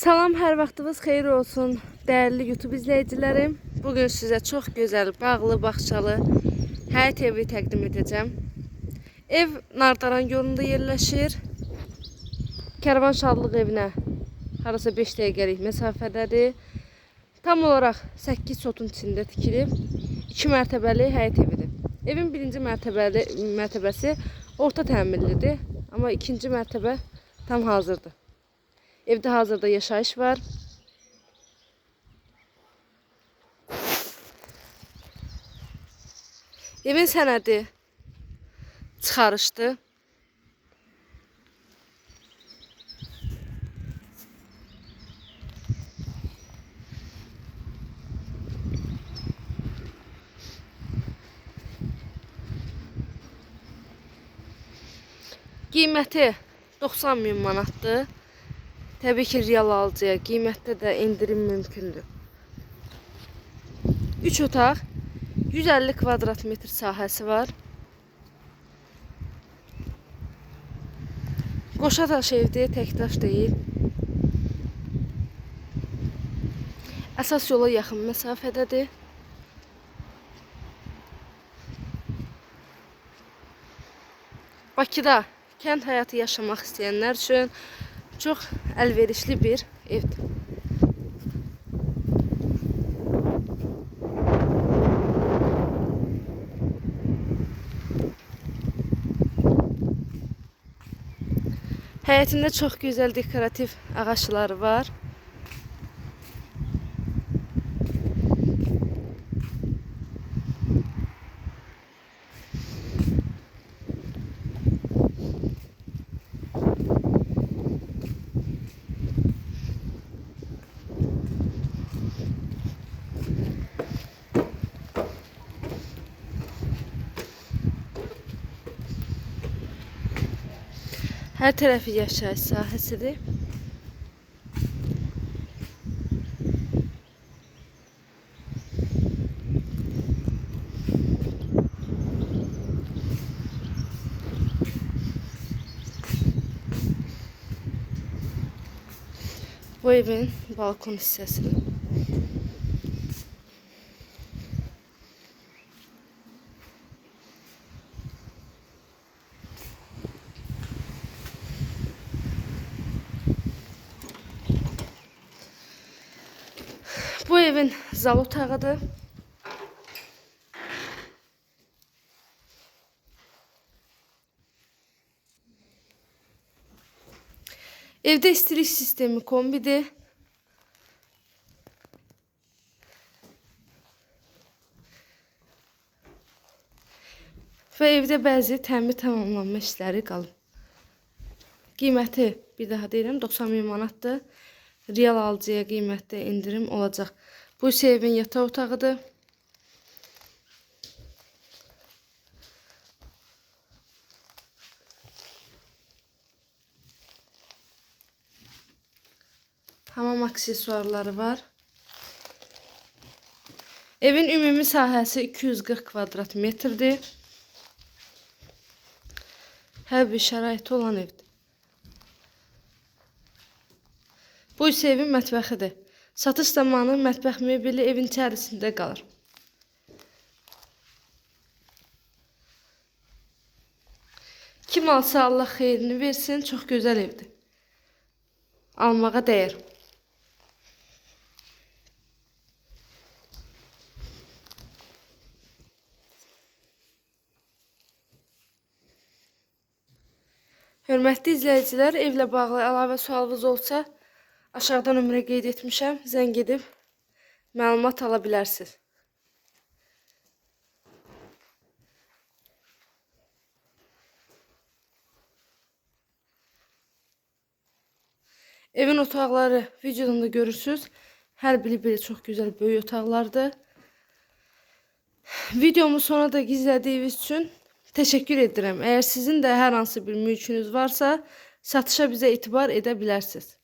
Salam, hər vaxtınız xeyir olsun, dəyərli YouTube izləyicilərim. Bugün sizə çox gözəl, bağlı, bağçalı həyət evi təqdim edəcəm. Ev Nardaran yolunda yerləşir. Kərvanşallıq evinə harasa 5 dəqiqəlik məsafədədir. Tam olaraq 8 sotun içində tikilib. 2 mərtəbəli həyət evidir. Evin birinci mərtəbəli mərtəbəsi orta təmirlidir, amma ikinci mərtəbə tam hazırdır. Evde hazırda yaşayış var. Evin sənədi çıxarışdı. Qiyməti 90 min manatdır. Təbii ki, real alıcıya qiymətdə də endirim mümkündür. 3 otaq, 150 kvadrat metr sahəsi var. Qoşa daş evdir, tək daş deyil. Əsas yola yaxın məsafədədir. Bakıda kənd həyatı yaşamaq istəyənlər üçün çok əlverişli bir evdir. Həyətində çox gözəl dekorativ ağaçları var. Her tarafı yaşayış sahəsidir. Bu evin balkon hissəsidir. Bu evin zal otağıdır. Evde istilik sistemi kombidir. Və evdə bəzi təmir tamamlanma işləri qalıb. Qiyməti bir daha deyirəm 90 min manatdır. Real alıcıya qiymətdə indirim olacaq. Bu isə evin yataq otağıdır. Hamam aksesuarları var. Evin ümumi sahəsi 240 kvadrat metrdir. Hər bir şəraiti olan evdir. Bu isə evin mətbəxidir. Satış zamanı mətbəx mebeli evin içərisində qalır. Kim alsa Allah xeyrini versin, çox gözəl evdir. Almağa dəyər. Hörmətli izləyicilər, evlə bağlı əlavə sualınız olsa, aşağıda nömrə qeyd etmişəm. Zəng edib məlumat ala bilərsiniz. Evin otaqları videoda görürsüz. Hər biri belə çox gözəl böyük otaqlardır. Videomu sona da izlədiyiniz üçün təşəkkür edirəm. Əgər sizin də hər hansı bir mülkünüz varsa, satışa bizə etibar edə bilərsiniz.